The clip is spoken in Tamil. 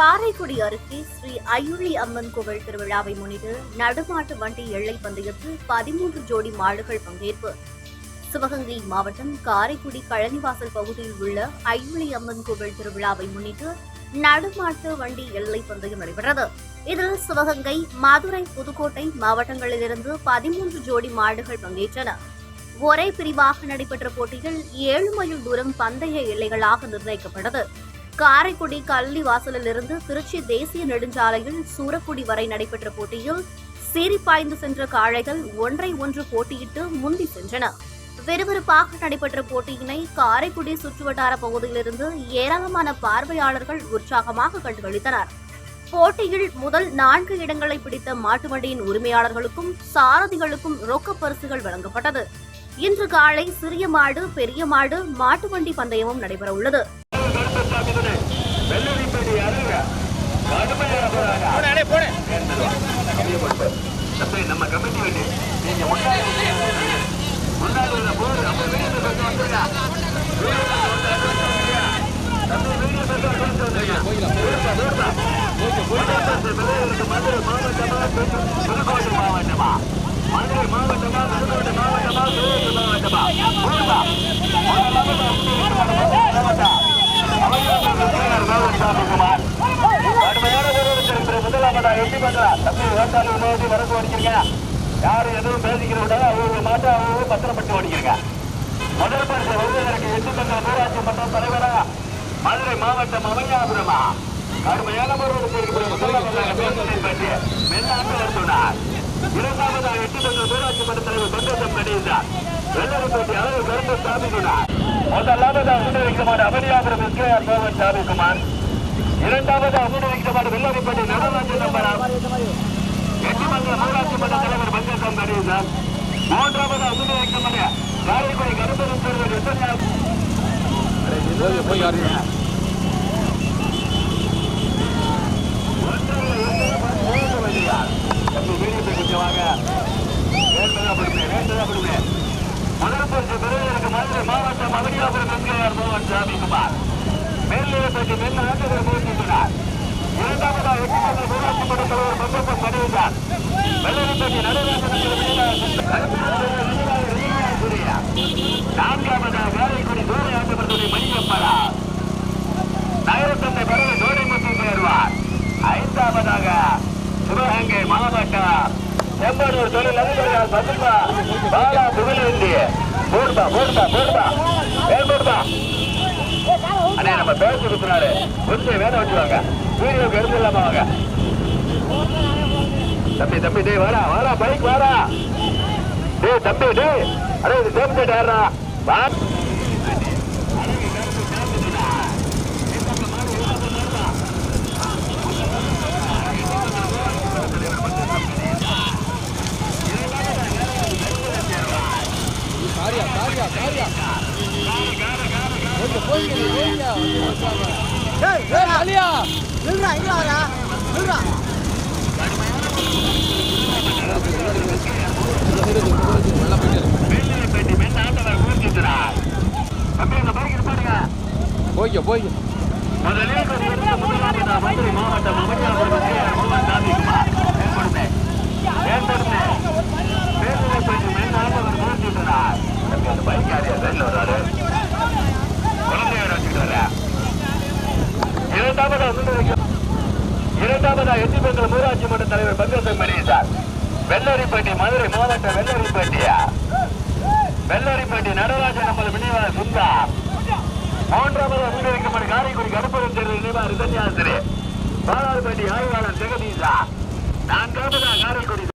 காரைக்குடி அருகே ஸ்ரீ அயுளி அம்மன் கோவில் திருவிழாவை முன்னிட்டு நடுமாட்டு வண்டி எல்லை பந்தயத்தில் பதிமூன்று ஜோடி மாடுகள் பங்கேற்பு. சிவகங்கை மாவட்டம் காரைக்குடி கழனிவாசல் பகுதியில் உள்ள அயுளி அம்மன் கோவில் திருவிழாவை முன்னிட்டு நடுமாட்டு வண்டி எல்லை பந்தயம் நடைபெற்றது. இதில் சிவகங்கை மதுரை புதுக்கோட்டை மாவட்டங்களிலிருந்து பதிமூன்று ஜோடி மாடுகள் பங்கேற்றன. ஒரே பிரிவாக நடைபெற்ற போட்டியில் ஏழு மைல் தூரம் பந்தய எல்லைகளாக நிர்ணயிக்கப்பட்டது. காரைக்குடி கல்லி வாசலிலிருந்து திருச்சி தேசிய நெடுஞ்சாலையில் சூரக்குடி வரை நடைபெற்ற போட்டியில் சீறி பாய்ந்து சென்ற காளைகள் ஒன்றை ஒன்று போட்டியிட்டு முந்தி சென்றன. விறுவிறுப்பாக நடைபெற்ற போட்டியினை காரைக்குடி சுற்றுவட்டார பகுதியிலிருந்து ஏராளமான பார்வையாளர்கள் உற்சாகமாக கண்டுகளித்தனர் போட்டியில் முதல் நான்கு இடங்களை பிடித்த மாட்டு வண்டியின் உரிமையாளர்களுக்கும் சாரதிகளுக்கும் ரொக்கப் பரிசுகள் வழங்கப்பட்டது. இன்று காலை சிறிய மாடு பெரிய மாடு மாட்டு வண்டி பந்தயமும் நடைபெற உள்ளது நம்ம கமிட்டி வேண்டி நீங்க முன்னாடி முன்னாடி உள்ள போர்டு நம்ம வீடு பக்கம் வந்துருங்க. நம்ம வீடு கொண்டு வந்துருங்க. மதுரை மாவட்டமா புதுக்கோட்டை மாவட்டமா? மதுரை மாவட்டமா புதுக்கோட்டை மாவட்டமா மாவட்டமா தூர்பா குமார் கடுமையான ஒருவருக்கு முதலாமதா எட்டி பண்றா தம்பி விவசாயம் வரக்கு ஓடிக்கிறீங்க யாரும் எதுவும் பேசிக்கிற விடாது அவங்க மாட்டை அவங்க பத்திரப்பட்டு ஓடிக்கிறீங்க முதல் பரிசு வருவதற்கு எட்டு தங்கள் ஊராட்சி மன்ற தலைவரா மதுரை மாவட்டம் அமையாபுரமா கடுமையான ஒருவருக்கு பற்றி மென்னாட்டு சொன்னார். இரண்டாவதாக எட்டு தங்கள் ஊராட்சி மன்ற தலைவர் சந்தோஷம் கடைந்தார். வெள்ளரிப்பட்டி அளவு கருத்து சாமி சாமிக்குமார் முதலாவதாக முன்னிலைக்குமார் அமரியாபுரம் எஸ்கேஆர் மோகன் சாமிக்குமார். இரண்டாவது அமுதவிக்கப்பட்ட வெள்ளரிப்பட்டி நடராஜன் நம்பராம் எட்டுமங்கல ஊராட்சி மன்ற தலைவர் பங்கேற்றம் கடைந்தார் மூன்றாவது அமுதவிக்கப்பட்ட காரைக்குடி கருப்பரும் தேர்தல் எத்தனை போய் யாரு மாவட்டம் மதுரையாபுரம் என்கிறார் மோகன் மேல்நிலைப்பட்டி மென் மூர்த்தினார் இரண்டாவதாக எட்டு ஊராட்சி மன்ற தலைவர் பங்கப்பம் கடைந்தார் வெள்ளரிப்பட்டி நான்காவதாக காரைக்குடி தூரை ஆண்டவர்களுடைய மணியப்பரா நகரத்தந்தை பறவை ஜோடி முத்து ஐந்தாவதாக சிவகங்கை மாவட்டம் செம்பனூர் தொழில் அதிபர்கள் பசுமா பாலா புகழேந்தி போடுபா போடுபா போடுபா ஏன் போடுபா அண்ணே நம்ம பேசி கொடுத்துறாரு கொஞ்சம் வேலை வச்சுருவாங்க வீடியோக்கு எடுத்து வாங்க. தம்பி தம்பி டேய் வாடா வாடா பைக் வாடா. டேய் தம்பி டேய் அரே இது சேஃப்டி டயர்டா வா. காரியா காரியா காரியா போய் போய் அலியா நில்றா எங்க வரா நில்றா நல்லா போயிட்டு வெள்ளரிப்பட்டி இரண்டாவதா இரண்டாவதா எத்திபெங்கல் ஊராட்சி மன்ற தலைவர் பங்கசம் வெளியிட்டார். வெள்ளரிப்பட்டி மதுரை மாவட்ட வெள்ளரிப்பட்டியா? வெள்ளரிப்பட்டி நடராஜன் நம்மள நினைவாக சுந்தா மூன்றாவது முன்னிருக்கும் காரைக்குடி கருப்பரும் தேர்தல் நினைவாக ரிசன்யாசிரி பாலாறுபட்டி ஆய்வாளர் ஜெகதீஷா. நான்காவதா காரைக்குடி